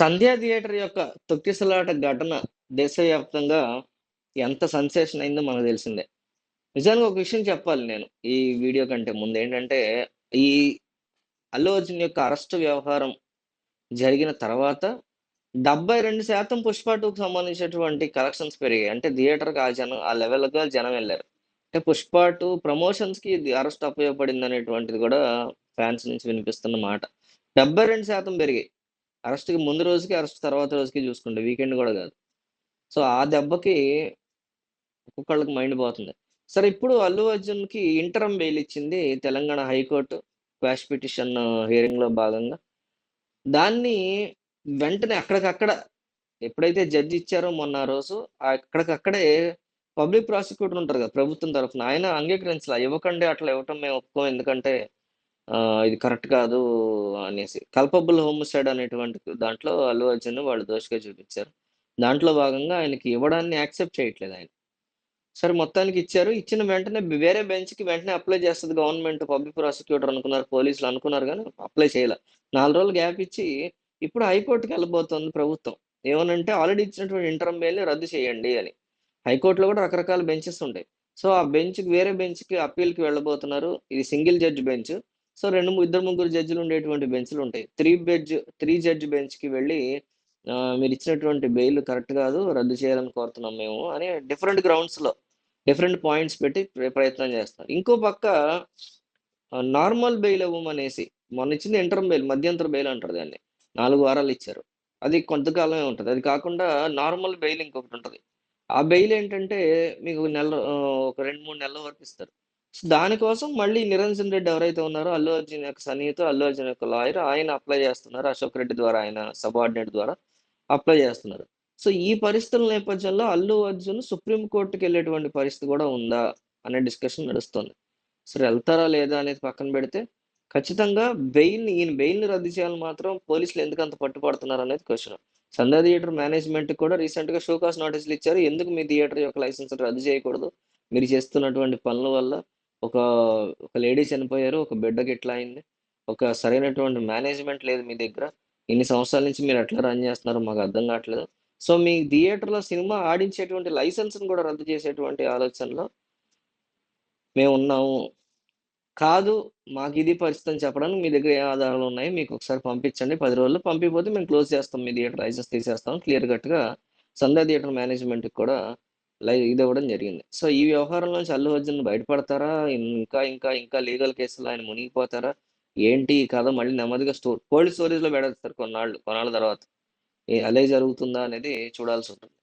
సంధ్యా theatre యొక్క తొక్కిసలాట ఘటన దేశవ్యాప్తంగా ఎంత సెన్సేషన్ అయిందో మనకు తెలిసిందే. నిజానికి ఒక విషయం చెప్పాలి నేను ఈ వీడియో కంటే ముందు ఏంటంటే, ఈ అల్లు అర్జున్ యొక్క అరెస్ట్ వ్యవహారం జరిగిన తర్వాత 72% 'పుష్ప 2'కి సంబంధించినటువంటి కలెక్షన్స్ పెరిగాయి. అంటే థియేటర్‌కి ఆ జనం ఆ లెవెల్‌గా జనం వెళ్ళారు అంటే 'పుష్ప టూ ప్రమోషన్స్‌కి ఇది అరెస్ట్ ఉపయోగపడిందనేటువంటిది కూడా ఫ్యాన్స్ నుంచి వినిపిస్తున్న మాట. 72% పెరిగాయి. అరెస్ట్‌కి ముందు రోజుకి, అరెస్ట్ తర్వాత రోజుకి చూసుకుంటే వీకెండ్ కూడా కాదు. సో, ఆ దెబ్బకి ఒక్కొక్కళ్ళకి మైండ్ పోతుంది. సరే ఇప్పుడు అల్లు అర్జున్‌కి ఇంటరం బెయిల్ ఇచ్చింది Telangana high court quash petition హియరింగ్‌లో భాగంగా. దాన్ని వెంటనే అక్కడికక్కడ ఎప్పుడైతే జడ్జ్ ఇచ్చారో మొన్న ఆ రోజు అక్కడికక్కడే పబ్లిక్ ప్రాసిక్యూటర్ ఉంటారు కదా! ప్రభుత్వం తరఫున ఆయన అంగీకరించలా. ఇవ్వకండి అట్లా ఇవ్వటం మేము ఒప్పుకోం. ఎందుకంటే ఇది కరెక్ట్ కాదు అనేసి. కల్పబుల్ హోమ్సైడ్ అనేటువంటి దాంట్లో అల్లు అర్జున్ వాళ్ళు దోషిగా చూపించారు. దాంట్లో భాగంగా ఆయనకి ఇవ్వడాన్ని యాక్సెప్ట్ చేయట్లేదు ఆయన. సరే మొత్తానికి ఇచ్చారు. ఇచ్చిన వెంటనే వేరే బెంచ్‌కి వెంటనే అప్లై చేస్తుంది గవర్నమెంట్ పబ్లిక్ ప్రాసిక్యూటర్ అనుకున్నారు. పోలీసులు అనుకున్నారు కానీ అప్లై చేయలే నాలుగు రోజులు గ్యాప్ ఇచ్చి ఇప్పుడు హైకోర్టుకి వెళ్ళబోతోంది ప్రభుత్వం. ఏమనంటే ఆల్రెడీ ఇచ్చినటువంటి ఇంటర్ బెయిల్‌ని రద్దు చేయండి అని. హైకోర్టులో కూడా రకరకాల బెంచెస్ ఉంటాయి. సో, ఆ బెంచ్‌కి వేరే బెంచ్‌కి అప్పీల్‌కి వెళ్ళబోతున్నారు. ఇది సింగిల్ జడ్జ్ బెంచ్. సో, రెండు ఇద్దరు ముగ్గురు జడ్జిలు ఉండేటువంటి బెంచ్‌లు ఉంటాయి. త్రీ బెడ్జ్ త్రీ జడ్జ్ బెంచ్‌కి వెళ్ళి మీరు ఇచ్చినటువంటి బెయిల్ కరెక్ట్ కాదు. రద్దు చేయాలని కోరుతున్నాం మేము అని డిఫరెంట్ గ్రౌండ్స్‌లో డిఫరెంట్ పాయింట్స్ పెట్టి ప్రయత్నం చేస్తారు. ఇంకో పక్క నార్మల్ బెయిల్ ఇవ్వమనేసి మొన్న ఇచ్చింది ఇంటర్ బెయిల్ మధ్యంతర బెయిల్ అంటారు దాన్ని. నాలుగు వారాలు ఇచ్చారు. అది కొంతకాలమే ఉంటుంది అది కాకుండా నార్మల్ బెయిల్ ఇంకొకటి ఉంటుంది ఆ బెయిల్ ఏంటంటే మీకు నెల ఒక 2, 3 నెలల వరకు ఇస్తారు. దానికోసం మళ్ళీ నిరంజన్ రెడ్డి ఎవరైతే ఉన్నారో అల్లు అర్జున్ యొక్క సన్నిహితుడు, అల్లు అర్జున్ యొక్క లాయర్ ఆయన అప్లై చేస్తున్నారు. అశోక్ రెడ్డి ద్వారా ఆయన సబార్డినేట్ ద్వారా అప్లై చేస్తున్నారు. సో, ఈ పరిస్థితుల నేపథ్యంలో అల్లు అర్జున్ సుప్రీం కోర్ట్‌కెళ్ళేటువంటి పరిస్థితి కూడా ఉందా? అనే డిస్కషన్ నడుస్తుంది. సరే వెళ్తారా లేదా అనేది పక్కన పెడితే ఖచ్చితంగా బెయిల్ ఈయన బెయిల్‌ని రద్దు చేయాలని మాత్రం పోలీసులు ఎందుకు అంత పట్టుపడుతున్నారు అనేది క్వశ్చన్ సంధ్యా థియేటర్ మేనేజ్మెంట్ కూడా రీసెంట్‌గా షోకాస్ నోటీసులు ఇచ్చారు. ఎందుకు మీ థియేటర్ యొక్క లైసెన్స్ రద్దు చేయకూడదు. మీరు చేస్తున్నటువంటి పనుల వల్ల ఒక ఒక లేడీ చనిపోయారు. ఒక బిడ్డకి ఇట్లా అయింది. ఒక సరైనటువంటి మేనేజ్మెంట్ లేదు మీ దగ్గర. ఇన్ని సంవత్సరాల నుంచి మీరు ఎట్లా రన్ చేస్తున్నారో మాకు అర్థం కావట్లేదు. సో, మీ థియేటర్‌లో సినిమా ఆడించేటువంటి లైసెన్స్‌ని కూడా రద్దు చేసేటువంటి ఆలోచనలో మేము ఉన్నాము కాదు మాకిది పరిస్థితి అని చెప్పడానికి మీ దగ్గర ఏ ఆధారాలు ఉన్నాయి? మీకు ఒకసారి పంపించండి. పది రోజుల్లో పంపిపోతే మేము క్లోజ్ చేస్తాం మీ థియేటర్ లైసెన్స్ తీసేస్తాం. క్లియర్ కట్‌గా సంధ్యా థియేటర్ మేనేజ్మెంట్‌కి కూడా లైవ్ ఇది ఇవ్వడం జరిగింది. సో, ఈ వ్యవహారం నుంచి అల్లు అర్జున్ బయటపడతారా? ఇంకా ఇంకా ఇంకా లీగల్ కేసులు ఆయన మునిగిపోతారా? ఏంటి ఈ కథ మళ్ళీ నెమ్మదిగా స్టోర్ కోల్డ్ స్టోరేజ్‌లో పెడతారు కొన్నాళ్ళు కొన్నాళ్ళ తర్వాత. అలాగే జరుగుతుందా అనేది చూడాల్సి ఉంటుంది